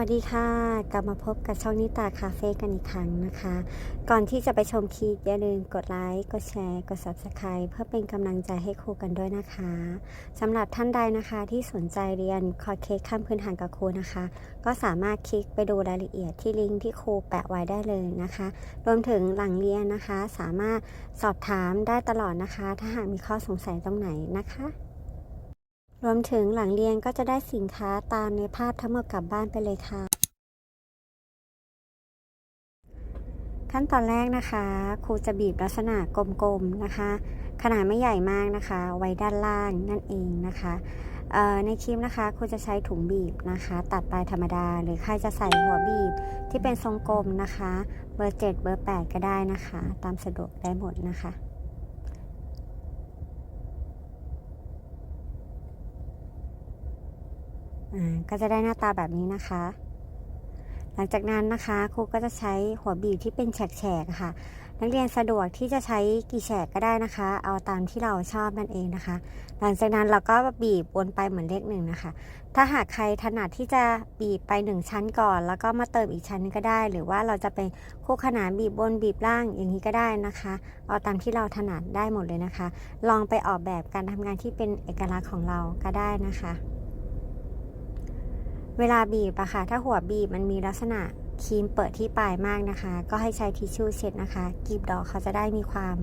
วัสดีค่ะ กลับมาพบกับช่องนิตาคาเฟ่กันอีกครั้งนะคะ ก่อนที่จะไปชมคลิปอย่าลืมกดไลค์กดแชร์กด Subscribe เพื่อเป็นกำลังใจให้ครูกันด้วยนะคะสำหรับท่านใดนะคะที่สนใจเรียนคอร์สเค้กขั้นพื้นฐานกับครูนะคะ ก็สามารถคลิกไปดูรายละเอียดที่ลิงก์ที่ครูแปะไว้ได้เลยนะคะ รวมถึงหลังเรียนนะคะ สามารถสอบถามได้ตลอดนะคะ ถ้าหากมีข้อสงสัยตรงไหนนะคะ รวมถึงหลังเรียนก็จะได้สินค้าตามในภาพทั้งหมดกลับบ้านไปเลยค่ะ ขั้นตอนแรกนะคะครูจะบีบลักษณะกลมๆนะคะ ขนาดไม่ใหญ่มากนะคะ ไว้ด้านล่างนั่นเองนะคะในคลิปนะคะครูจะใช้ถุงบีบนะคะ ตัดปลายธรรมดา หรือใครจะใส่หัวบีบที่เป็นทรงกลมนะคะ เบอร์ 7 เบอร์ 8 ก็ได้นะคะ ตามสะดวกได้หมดนะคะ อ่า ก็จะได้หน้าตาแบบนี้นะคะ หลังจากนั้นนะคะครูก็จะใช้หัวบีบที่เป็นแฉกๆค่ะ นักเรียนสะดวกที่จะใช้กี่แฉกก็ได้นะคะ เอาตามที่เราชอบนั่นเองนะคะ หลังจากนั้นเราก็บีบวนไปเหมือนเลขหนึ่งนะคะ ถ้าหากใครถนัดที่จะบีบไปหนึ่งชั้นก่อน แล้วก็มาเติมอีกชั้นก็ได้ หรือว่าเราจะเป็นคู่ขนานบีบบนบีบล่างอย่างนี้ก็ได้นะคะ เอาตามที่เราถนัดได้หมดเลยนะคะ ลองไปออกแบบการทำงานที่เป็นเอกลักษณ์ของเราก็ได้นะคะ เวลาบีบอะค่ะ ถ้าหัวบีบมันมีลักษณะครีมเปิดที่ปลายมากนะคะ ก็ให้ใช้ทิชชู่เช็ดนะคะกลีบดอกเขาจะได้มีความ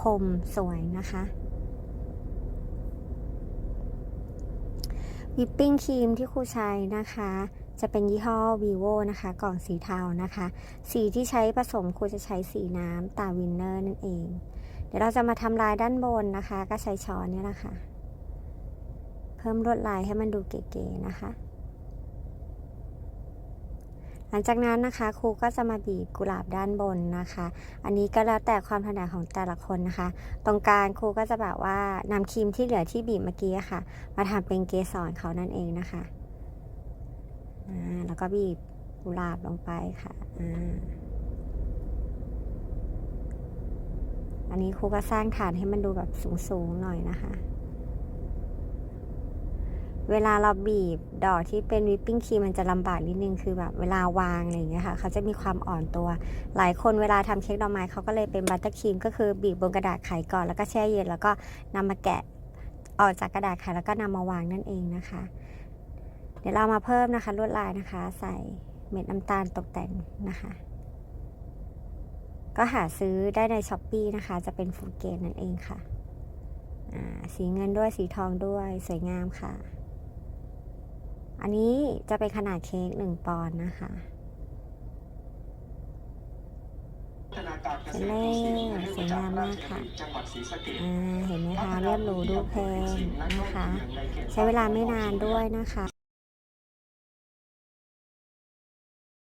คมสวยนะคะวิปปิ้งครีมที่ครูใช้นะคะ จะเป็นยี่ห้อ vivo นะคะ กล่องสีเทานะคะ สีที่ใช้ผสมครูจะใช้สีน้ำตาวินเนอร์นั่นเอง เดี๋ยวเราจะมาทำลายด้านบนนะคะ ก็ใช้ช้อนนี่แหละค่ะ เพิ่มลวดลายให้มันดูเก๋ๆนะคะ หลังจากนั้นนะคะครูก็จะมาบีบกุหลาบด้านบนนะคะ อันนี้ก็แล้วแต่ความถนัดของแต่ละคนนะคะ ตรงกลางครูก็จะแบบว่านำครีมที่เหลือที่บีบเมื่อกี้ค่ะ มาทำเป็นเกสรเขานั่นเองนะคะอ่าแล้วก็บีบกุหลาบลงไปค่ะอ่าอันนี้ครูก็สร้างฐานให้มันดูแบบสูงๆหน่อยนะคะ เวลาเราบีบดอกที่เป็นวิปปิ้งครีมมันจะลำบากนิดนึงคือแบบเวลาวางอะไรอย่างเงี้ยค่ะเขาจะมีความอ่อนตัว หลายคนเวลาทำเค้กดอกไม้เขาก็เลยเป็นบัตเตอร์ครีมก็คือบีบบนกระดาษไขก่อนแล้วก็แช่เย็นแล้วก็นำมาแกะออกจากกระดาษไขแล้วก็นำมาวางนั่นเองนะคะ เดี๋ยวเรามาเพิ่มนะคะลวดลายนะคะ ใส่เม็ดน้ำตาลตกแต่งนะคะ ก็หาซื้อได้ในช้อปปีนะคะ จะเป็นฟูเกตนั่นเองค่ะสีเงินด้วยสีทองด้วยสวยงามค่ะ อันนี้จะเป็นขนาดเค้กหนึ่งปอนด์นะคะพัฒนาการเกษเห็นตรแล้วอินทรีย์สวยงามมากค่ะจังหวัดศรีสะเกษอ่าเห็นไหมคะเรียบหรูดูแพงนะคะ ใช้เวลาไม่นานด้วยนะคะ